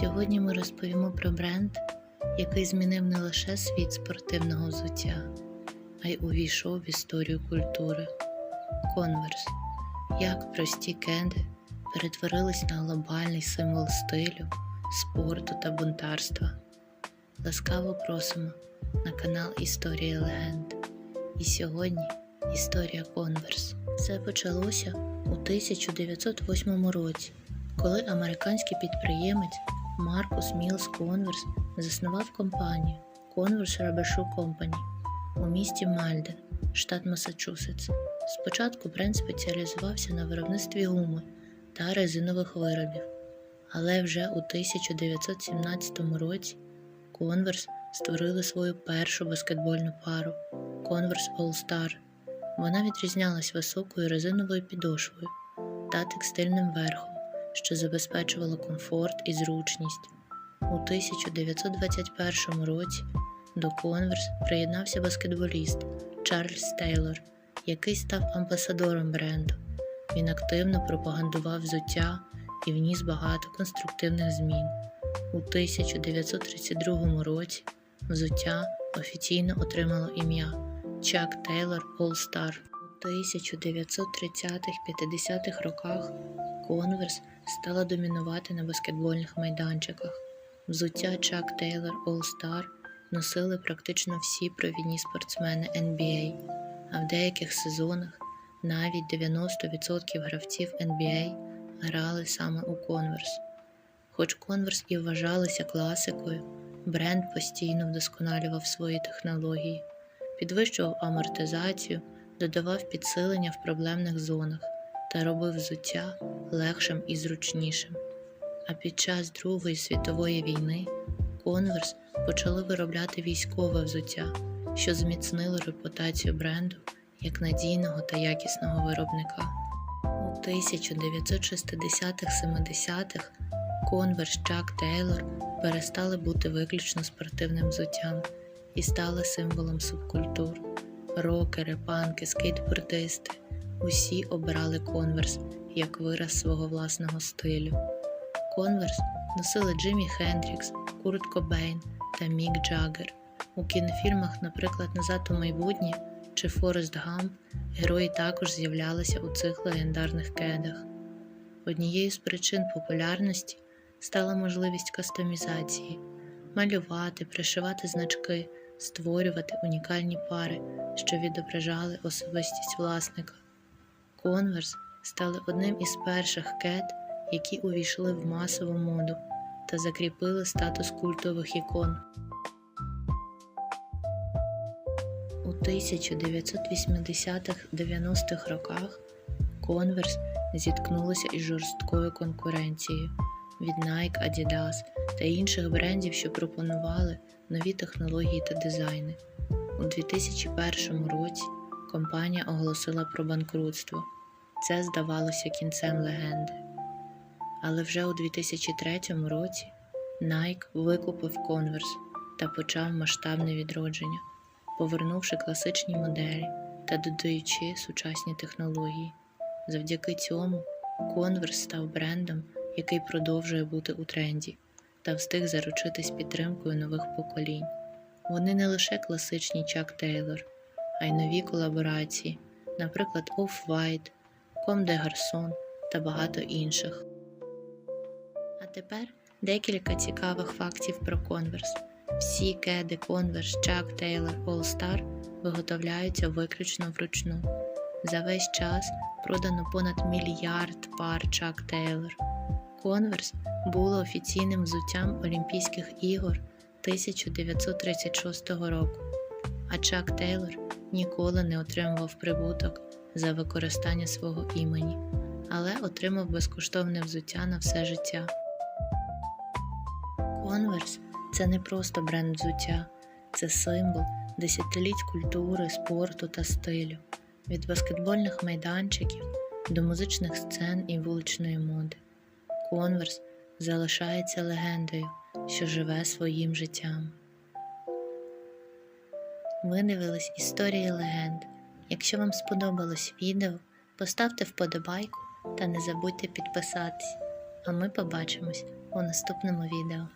Сьогодні ми розповімо про бренд, який змінив не лише світ спортивного взуття, а й увійшов в історію культури. Converse. Як прості кеди перетворились на глобальний символ стилю, спорту та бунтарства. Ласкаво просимо на канал Історія легенд. І сьогодні історія Converse. Все почалося у 1908 році, коли американський підприємець Маркус Мілс Конверс заснував компанію Converse Shoe Company у місті Мальден, штат Масачусетс. Спочатку бренд спеціалізувався на виробництві гуми та резинових виробів, але вже у 1917 році Converse створили свою першу баскетбольну пару Converse All Star. Вона відрізнялась високою резиновою підошвою та текстильним верхом, що забезпечувало комфорт і зручність. У 1921 році до Converse приєднався баскетболіст Чарльз Тейлор, який став амбасадором бренду. Він активно пропагандував взуття і вніс багато конструктивних змін. У 1932 році взуття офіційно отримало ім'я Чак Тейлор All Star. У 1930-50-х роках Converse стала домінувати на баскетбольних майданчиках. Взуття Чак Тейлор All Star носили практично всі провідні спортсмени NBA, а в деяких сезонах навіть 90% гравців NBA грали саме у Converse. Хоч Converse і вважалися класикою, бренд постійно вдосконалював свої технології, підвищував амортизацію, додавав підсилення в проблемних зонах та робив взуття легшим і зручнішим. А під час Другої світової війни Converse почали виробляти військове взуття, що зміцнило репутацію бренду як надійного та якісного виробника. У 1960-70-х Converse Chuck Taylor перестали бути виключно спортивним взуттям і стали символом субкультур. Рокери, панки, скейтбордисти усі обирали Converse як вираз свого власного стилю. Converse носили Джиммі Хендрікс, Курт Кобейн та Мік Джаггер. У кінофільмах, наприклад, Назад у майбутнє чи Форест Гамп, герої також з'являлися у цих легендарних кедах. Однією з причин популярності стала можливість кастомізації, малювати, пришивати значки, створювати унікальні пари, що відображали особистість власника. Converse стали одним із перших кед, які увійшли в масову моду та закріпили статус культових ікон. У 1980-90-х роках Converse зіткнулися із жорсткою конкуренцією від Nike, Adidas та інших брендів, що пропонували нові технології та дизайни. У 2001 році компанія оголосила про банкрутство. Це здавалося кінцем легенди. Але вже у 2003 році Nike викупив Converse та почав масштабне відродження, повернувши класичні моделі та додаючи сучасні технології. Завдяки цьому Converse став брендом, який продовжує бути у тренді та встиг заручитись підтримкою нових поколінь. Вони не лише класичні Чак Тейлор, а й нові колаборації, наприклад, Off-White, Comme des Garçons та багато інших. А тепер декілька цікавих фактів про Converse. Всі кеди Converse, Chuck Taylor, All Star виготовляються виключно вручну. За весь час продано понад мільярд пар Chuck Taylor. Converse було офіційним взуттям Олімпійських ігор 1936 року, а Chuck Taylor ніколи не отримував прибуток за використання свого імені, але отримав безкоштовне взуття на все життя. Converse – це не просто бренд взуття, це символ десятиліть культури, спорту та стилю, від баскетбольних майданчиків до музичних сцен і вуличної моди. Converse залишається легендою, що живе своїм життям. Дивились історії легенд. Якщо вам сподобалось відео, поставте вподобайку та не забудьте підписатись. А ми побачимось у наступному відео.